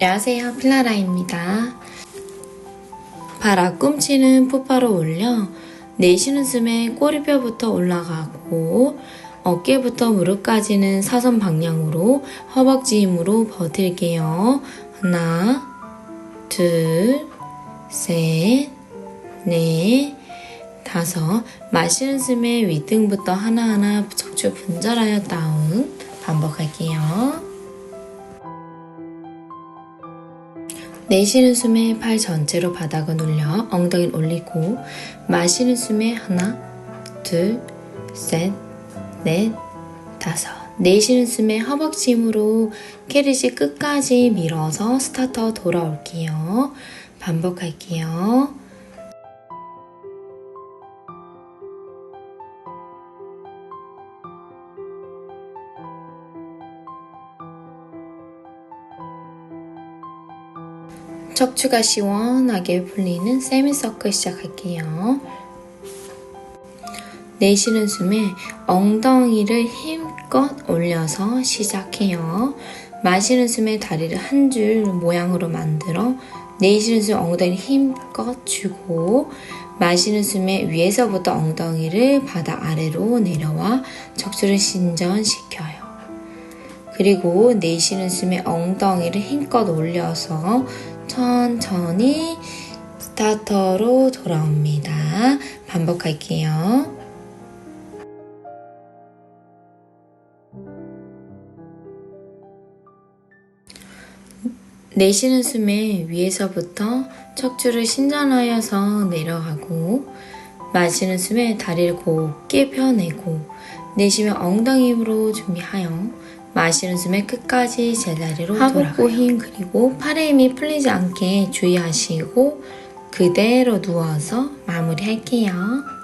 안녕하세요. 필라라입니다. 발 앞꿈치는 푸파로 올려 내쉬는 숨에 꼬리뼈부터 올라가고 어깨부터 무릎까지는 사선 방향으로 허벅지 힘으로 버틸게요. 하나 둘셋넷 다섯. 마시는 숨에 윗등부터 하나하나 척추 분절하여 다운. 반복할게요. 내쉬는 숨에 팔 전체로 바닥을 눌려 엉덩이를 올리고 마시는 숨에 하나, 둘, 셋, 넷, 다섯 내쉬는 숨에 허벅지 힘으로 캐리지 끝까지 밀어서 스타터 돌아올게요. 반복할게요. 척추가 시원하게 풀리는 세미서클 시작할게요. 내쉬는 숨에 엉덩이를 힘껏 올려서 시작해요. 마시는 숨에 다리를 한 줄 모양으로 만들어 내쉬는 숨에 엉덩이를 힘껏 주고 마시는 숨에 위에서부터 엉덩이를 바닥 아래로 내려와 척추를 신전시켜요. 그리고 내쉬는 숨에 엉덩이를 힘껏 올려서 천천히 스타터로 돌아옵니다. 반복할게요. 내쉬는 숨에 위에서부터 척추를 신전하여서 내려가고 마시는 숨에 다리를 곱게 펴내고 내쉬면 엉덩이 힘으로 준비하여 마시는 숨에 끝까지 제자리로 하복부 힘 그리고 팔의 힘이 풀리지 않게 주의하시고 그대로 누워서 마무리할게요.